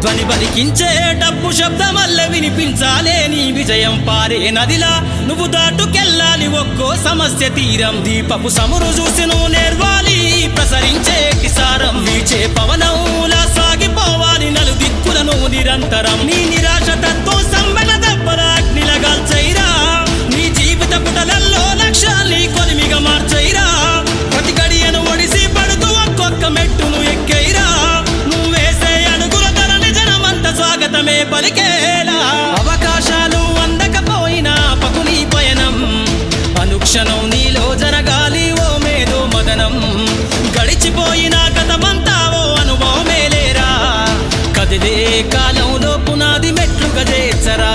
ధ్వని బలికించే డబ్బు శబ్దమల్ల వినిపించాలే నీ విజయం పారే నదిలా. నువ్వు దాటుకెళ్ళాలి ఒక్కో సమస్య తీరం. దీపపు సమురు చూసి నువ్వు నేర్వాలి ప్రసరించే కిసారం. వీచే పవనంలా సాగిపోవాలి నలు దిక్కులను నిరంతరం. నీ నిరాశ తత్వం సమ్మెల దెబ్బల అగ్నిలగాల్చైరా నీ జీవిత పుటలల్లో జనమంత పలికేలా అవకాశాలు అందకపోయినా పకుని పయనం. అనుక్షణం నీలో జరగాలి ఓ మేధో మదనం. గడిచిపోయిన గతమంతా ఓ అనుభవమే లేరా. కదిలే కాలంలో పునాది మెట్లు చేర్చరా.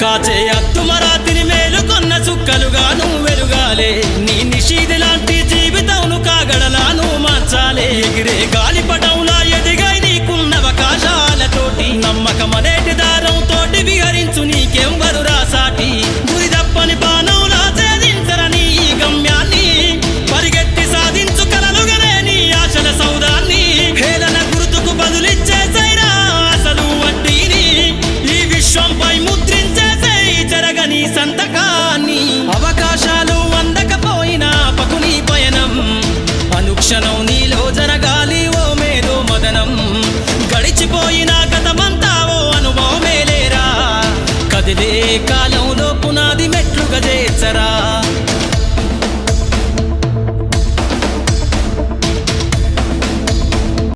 కాచే అత్తుమరాతిని మేలుకొన్న చుక్కలుగా నువ్వు వెలుగాలే